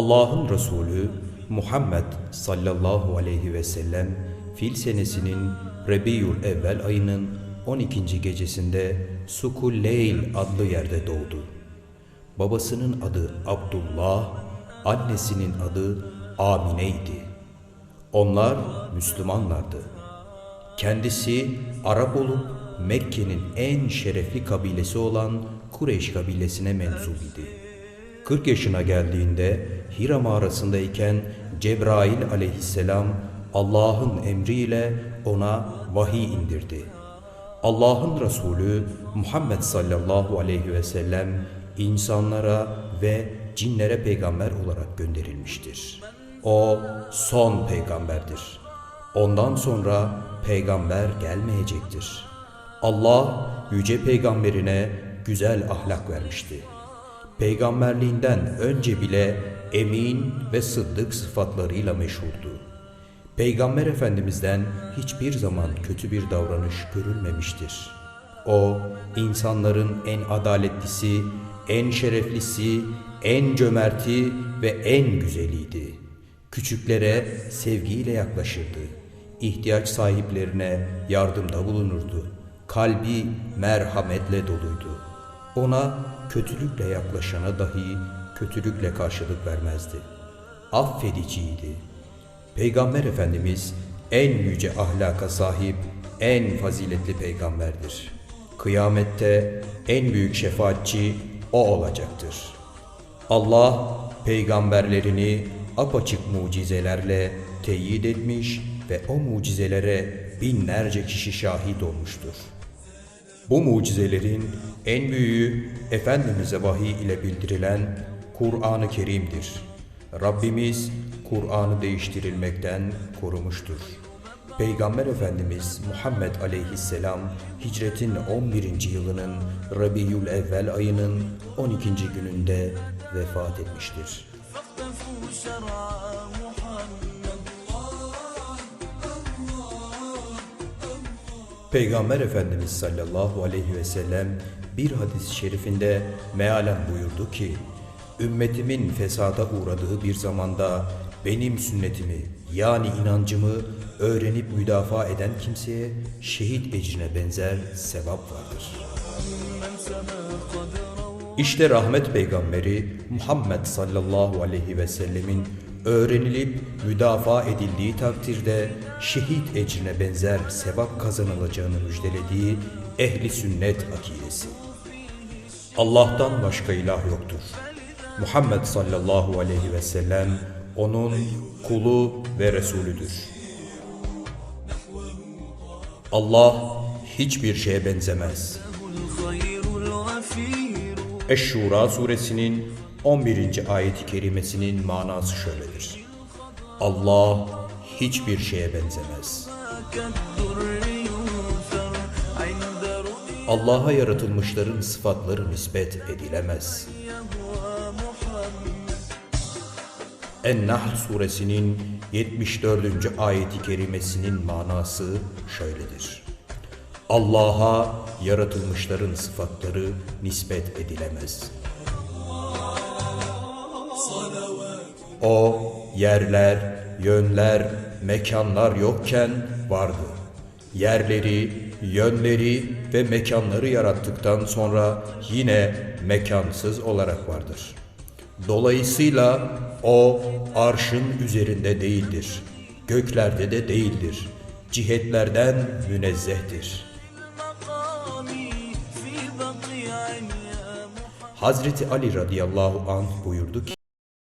Allah'ın Resulü Muhammed sallallahu aleyhi ve sellem fil senesinin Rebiyül Evvel ayının 12. gecesinde Sukul Leyl adlı yerde doğdu. Babasının adı Abdullah, annesinin adı Amine'ydi. Onlar Müslümanlardı. Kendisi Arap olup Mekke'nin en şerefli kabilesi olan Kureyş kabilesine mensup idi. 40 yaşına geldiğinde Hira mağarasındayken Cebrail aleyhisselam Allah'ın emriyle ona vahiy indirdi. Allah'ın Resulü Muhammed sallallahu aleyhi ve sellem insanlara ve cinlere peygamber olarak gönderilmiştir. O son peygamberdir. Ondan sonra peygamber gelmeyecektir. Allah yüce peygamberine güzel ahlak vermişti. Peygamberliğinden önce bile emin ve sıddık sıfatlarıyla meşhurdu. Peygamber Efendimiz'den hiçbir zaman kötü bir davranış görülmemiştir. O, insanların en adaletlisi, en şereflisi, en cömerti ve en güzeliydi. Küçüklere sevgiyle yaklaşırdı. İhtiyaç sahiplerine yardımda bulunurdu. Kalbi merhametle doluydu. Ona kötülükle yaklaşana dahi kötülükle karşılık vermezdi. Affediciydi. Peygamber Efendimiz en yüce ahlaka sahip, en faziletli peygamberdir. Kıyamette en büyük şefaatçi o olacaktır. Allah peygamberlerini apaçık mucizelerle teyit etmiş ve o mucizelere binlerce kişi şahit olmuştur. Bu mucizelerin en büyüğü Efendimiz'e vahiy ile bildirilen Kur'an-ı Kerim'dir. Rabbimiz Kur'an'ı değiştirilmekten korumuştur. Peygamber Efendimiz Muhammed Aleyhisselam hicretin 11. yılının Rabiül Evvel ayının 12. gününde vefat etmiştir. Peygamber Efendimiz sallallahu aleyhi ve sellem bir hadis-i şerifinde mealen buyurdu ki, Ümmetimin fesada uğradığı bir zamanda benim sünnetimi yani inancımı öğrenip müdafaa eden kimseye şehit ecrine benzer sevap vardır. İşte rahmet peygamberi Muhammed sallallahu aleyhi ve sellemin öğrenilip müdafaa edildiği takdirde şehit ecrine benzer sevap kazanılacağını müjdelediği ehli sünnet akidesi. Allah'tan başka ilah yoktur. Muhammed sallallahu aleyhi ve sellem onun kulu ve resulüdür. Allah hiçbir şeye benzemez. Eş-Şura suresinin 11. ayet-i kerimesinin manası şöyledir. Allah hiçbir şeye benzemez. Allah'a yaratılmışların sıfatları nispet edilemez. En-Nahl suresinin 74. ayeti kerimesinin manası şöyledir. Allah'a yaratılmışların sıfatları nispet edilemez. O yerler, yönler, mekanlar yokken vardı. Yerleri, yönleri ve mekanları yarattıktan sonra yine mekansız olarak vardır. Dolayısıyla o arşın üzerinde değildir. Göklerde de değildir. Cihetlerden münezzehtir.'' Hazreti Ali radıyallahu anh buyurdu ki,